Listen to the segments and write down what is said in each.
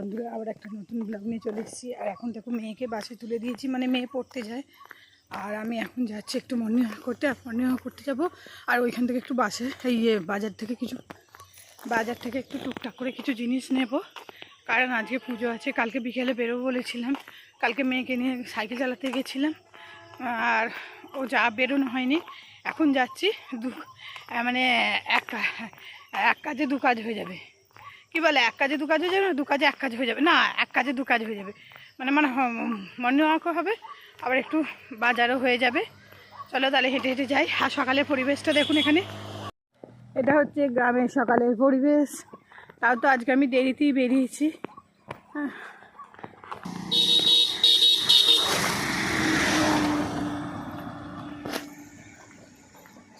বন্ধুরা আবার একটা নতুন ব্লগ নিয়ে চলে এসেছি। আর এখন দেখো মেয়েকে বাসে তুলে দিয়েছি মানে মেয়ে পড়তে যায়। আর আমি এখন যাচ্ছি একটু মর্নিং করতে আর মর্নিং করতে যাব। আর ওইখান থেকে একটু বাসে ইয়ে, বাজার থেকে কিছু বাজার থেকে একটু টুকটাক করে কিছু জিনিস নেব। কারণ আজকে পুজো আছে কালকে বিকেলে বেরোবো বলেছিলাম। কালকে মেয়েকে নিয়ে সাইকেল চালাতে গেছিলাম। আর ও যা বেরোনো হয়নি এখন যাচ্ছি দু মানে এক এক কাজে দু কাজ হয়ে যাবে। কি বলে, এক কাজে দু কাজ হয়ে যাবে, দু কাজে এক কাজ হয়ে যাবে। না, এক কাজে দু কাজ হয়ে যাবে। মানে মানে মনে হবে, আবার একটু বাজারও হয়ে যাবে। চলো তাহলে হেঁটে হেঁটে যাই। আর সকালের পরিবেশটা দেখুন এখানে। এটা হচ্ছে গ্রামের সকালের পরিবেশ। তাও তো আজকে আমি দেরিতেই বেরিয়েছি। হ্যাঁ।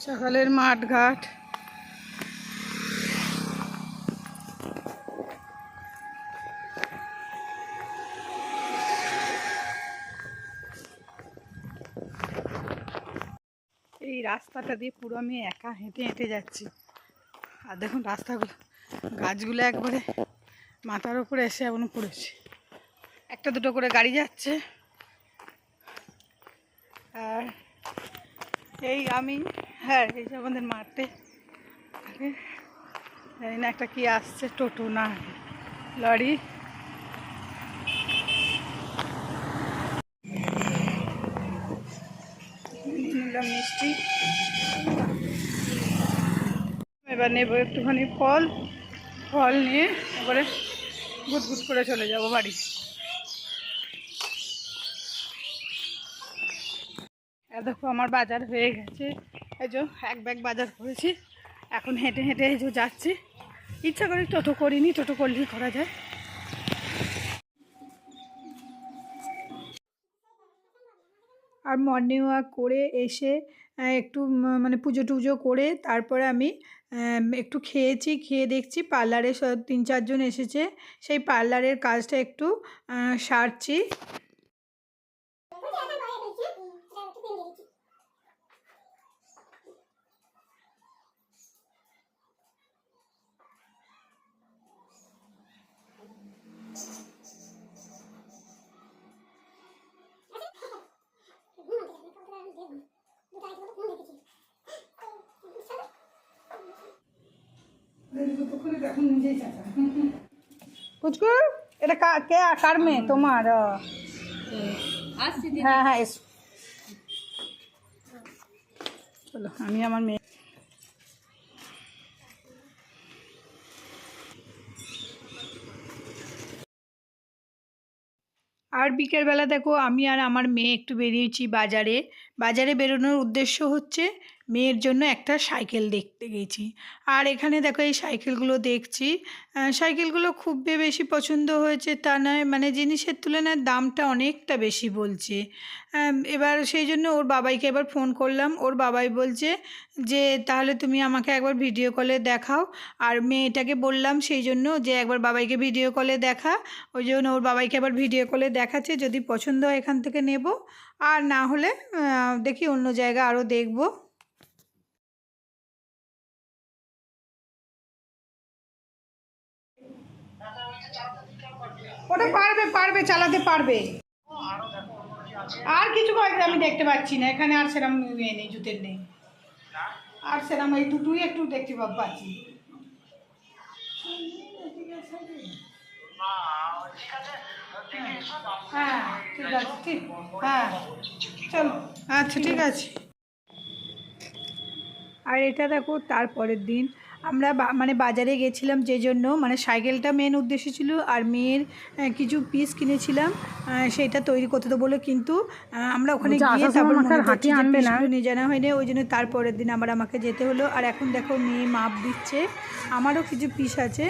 সকালের মাঠ ঘাট এই রাস্তাটা দিয়ে পুরো আমি একা হেঁটে হেঁটে যাচ্ছি। আর দেখুন রাস্তাগুলো, গাছগুলো একবারে মাথার উপরে এসে এমন পড়েছে। একটা দুটো করে গাড়ি যাচ্ছে। আর এই আমি হ্যাঁ এই যে আমাদের মাঠে। জানি না একটা কি আসছে, টোটো না, লরি। এবার নেব একটুখানি ফল। ফল নিয়ে এবারে গুটগুট করে চলে যাব বাড়ি। দেখো, আমার বাজার হয়ে গেছে। এই যে এক ব্যাগ বাজার করেছি। এখন হেঁটে হেঁটে এই যে যাচ্ছি। ইচ্ছা করি টোটো করিনি, টোটো করলেই করা যায়। আর মর্নিং ওয়াক করে এসে একটু মানে পুজো টুজো করে তারপরে আমি একটু খেয়েছি, খেয়ে দেখছি পার্লারে তিন চারজন এসেছে। সেই পার্লারের কাজটা একটু সারছি। পুচকু এটা কা- কে কার মেয়ে? তোমার হ্যাঁ হ্যাঁ এসো। চলো আমি আমার মেয়ে। আর বিকেলবেলা দেখো আমি আর আমার মেয়ে একটু বেরিয়েছি বাজারে। বাজারে বেরোনোর উদ্দেশ্য হচ্ছে মেয়ের জন্য একটা সাইকেল দেখতে গেছি। আর এখানে দেখো এই সাইকেলগুলো দেখছি। সাইকেলগুলো খুব বেশি পছন্দ হয়েছে তা নয় মানে জিনিসের তুলনায় দামটা অনেকটা বেশি বলছে। এবার সেই জন্য ওর বাবাইকে এবার ফোন করলাম। ওর বাবাই বলছে যে, তাহলে তুমি আমাকে একবার ভিডিও কলে দেখাও। আর মেয়েটাকে বললাম সেই জন্য যে, একবার বাবাইকে ভিডিও কলে দেখা। ওই জন্য ওর বাবাইকে আবার ভিডিও কলে দেখাচ্ছে, যদি পছন্দ হয় এখান থেকে নেব। আর না হলে দেখি অন্য জায়গা আরও দেখব। ওটা পারবে পারবে, চালাতে পারবে। আর কিছু কয়েকটা আমি দেখতে পাচ্ছি না, এখানে আর সেরকম ইয়ে নেই, জুতের নেই। আর সেরকম এই দুটোই একটু দেখতে পাচ্ছি। হ্যাঁ ঠিক আছে, ঠিক হ্যাঁ আচ্ছা ঠিক আছে। আর এটা দেখো, তারপরের দিন আমরা বা- মানে বাজারে গেছিলাম যে জন্য মানে সাইকেলটা মেন উদ্দেশ্য ছিল আর মেয়ের কিছু পিস কিনেছিলাম সেটা তৈরি করতে তো বলে কিন্তু আমরা ওখানে গিয়ে তারপর নিয়ে জানা হয়নি ওই জন্য তারপরের দিন আবার আমাকে যেতে হলো। আর এখন দেখো মেয়ে মাপ দিচ্ছে আমারও কিছু পিস আছে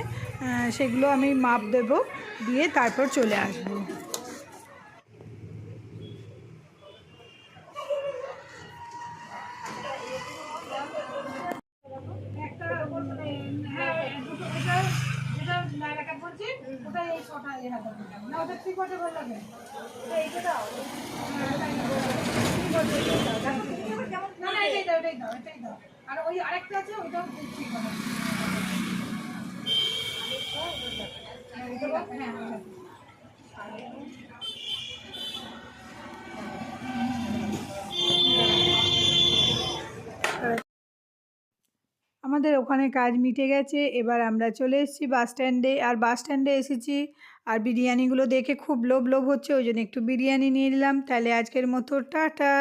সেগুলো আমি মাপ দেবো দিয়ে তারপর চলে আসব একটা মানে হ্যাঁ দুটো এটা যেটা নাইরা কাট বলছি ওটা এই ছটা এই হাজার টাকা না ওটা থ্রি কোয়ার্টার ভালো লাগে এইটা দাও না না এটাই দাও এটাই দাও এটাই দাও আর ওই আরেকটা আছে ওইটাও ঠিক হবে হ্যাঁ আমাদের ওখানে কাজ মিটে গেছে। এবার আমরা চলে এসেছি বাস স্ট্যান্ডে আর বাস স্ট্যান্ডে এসেছি। আর বিরিয়ানিগুলো দেখে খুব লোভ লোভ হচ্ছে। ওই জন্য একটু বিরিয়ানি নিয়ে নিলাম। তাহলে আজকের মতো টাটা।